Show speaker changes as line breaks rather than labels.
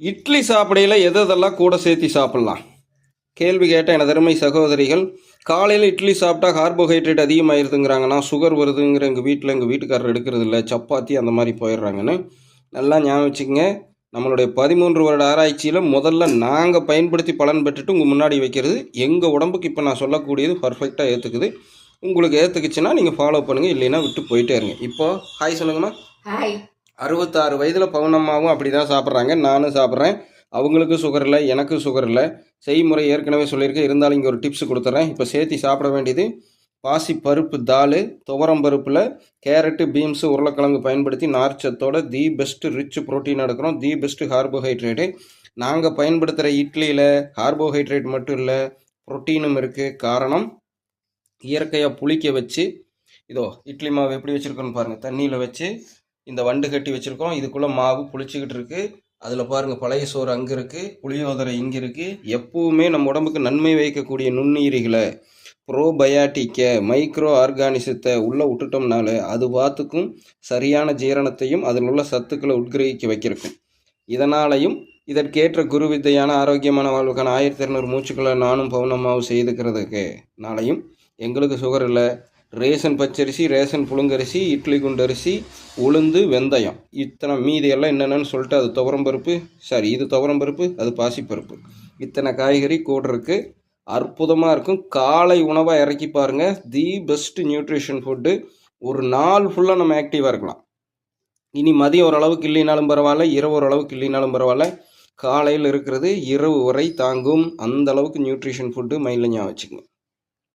இட்லி சாப்பிடையில் எது எதெல்லாம் கூட சேர்த்து சாப்பிட்லாம்? கேள்வி கேட்ட எனது அருமை சகோதரிகள் காலையில் இட்லி சாப்பிட்டா கார்போஹைட்ரேட் அதிகமாயிருதுங்கிறாங்கன்னா சுகர் வருதுங்கிற எங்கள் வீட்டில் எங்கள் வீட்டுக்காரர் எடுக்கிறது இல்லை சப்பாத்தி அந்த மாதிரி போயிடுறாங்கன்னு. நல்லா ஞாபகம் வச்சுக்கங்க. நம்மளுடைய பதிமூன்று வருட ஆராய்ச்சியில் முதல்ல நாங்கள் பயன்படுத்தி பலன் பெற்றுட்டு உங்கள் முன்னாடி வைக்கிறது எங்கள் உடம்புக்கு இப்போ நான் சொல்லக்கூடியது பர்ஃபெக்டாக ஏற்றுக்குது உங்களுக்கு ஏற்றுக்குச்சுன்னா நீங்கள் ஃபாலோ பண்ணுங்கள் இல்லைன்னா விட்டு போயிட்டே இருங்க. இப்போ ஹாய் சொல்லுங்கம்மா.
ஹாய்
அறுபத்தாறு வயதில் பவுனம்மாவும் அப்படி தான் சாப்பிட்றாங்க. நானும் சாப்பிட்றேன். அவங்களுக்கும் சுகர் இல்லை எனக்கு சுகர் இல்லை. செய்முறை ஏற்கனவே சொல்லியிருக்கேன் இருந்தாலும் இங்கே ஒரு டிப்ஸ் கொடுத்துட்றேன் இப்போ சேர்த்து சாப்பிட வேண்டியது பாசி பருப்பு தால் துவரம் பருப்பில் கேரட்டு பீன்ஸு உருளைக்கிழங்கு பயன்படுத்தி நார்ச்சத்தோட தி பெஸ்ட்டு ரிச் ப்ரோட்டீன் எடுக்கிறோம். தி பெஸ்ட்டு கார்போஹைட்ரேட்டு நாங்கள் பயன்படுத்துகிற இட்லியில் கார்போஹைட்ரேட் மட்டும் இல்லை புரோட்டீனும் இருக்குது காரணம் இயற்கையாக புளிக்க வச்சு இதோ இட்லி மாவு எப்படி வச்சுருக்கோன்னு பாருங்கள் தண்ணியில் வச்சு இந்த வண்டு கட்டி வச்சுருக்கோம். இதுக்குள்ளே மாவு புளிச்சிக்கிட்டு இருக்குது அதில் பாருங்கள் பழைய சோறு அங்கே இருக்குது புளியோதரை இங்கே இருக்குது எப்பவுமே நம்ம உடம்புக்கு நன்மை வைக்கக்கூடிய நுண்ணுயிரிகளை ப்ரோபயாட்டிக்கை மைக்ரோ ஆர்கானிசத்தை உள்ளே விட்டுட்டோம்னால அது பார்த்துக்கும் சரியான ஜீரணத்தையும் அதில் உள்ள சத்துக்களை உட்கிரகிக்க வைக்கிறக்கும் இதனாலையும் இதற்கேற்ற குரு வித்தையான ஆரோக்கியமான வாழ்வுக்கான ஆயிரத்தி இரநூறு மூச்சுக்களை நானும் பவுனமாவும் செய்துக்கிறதுக்கு நாளையும் எங்களுக்கு சுகர் இல்லை ரேஷன் பச்சரிசி ரேஷன் புழுங்கரிசி இட்லி குண்டரிசி உளுந்து வெந்தயம். இத்தனை மீதி எல்லாம் என்னென்னு சொல்லிட்டு அது துவரம் பருப்பு சாரி இது துவரம் பருப்பு அது பாசிப்பருப்பு. இத்தனை காய்கறி கூட இருக்கு. அற்புதமாக இருக்கும். காலை உணவாக இறக்கி பாருங்கள் தி பெஸ்ட் நியூட்ரிஷன் ஃபுட்டு. ஒரு நாள் ஃபுல்லாக நம்ம ஆக்டிவாக இருக்கலாம். இனி மதியம் ஓரளவுக்கு இல்லைனாலும் பரவாயில்ல இரவு ஓரளவுக்கு இல்லைனாலும் பரவாயில்ல. காலையில் இருக்கிறது இரவு வரை தாங்கும். அந்த அளவுக்கு நியூட்ரிஷன் ஃபுட்டு மைண்டில் ஞாபகம் வச்சுக்கோங்க.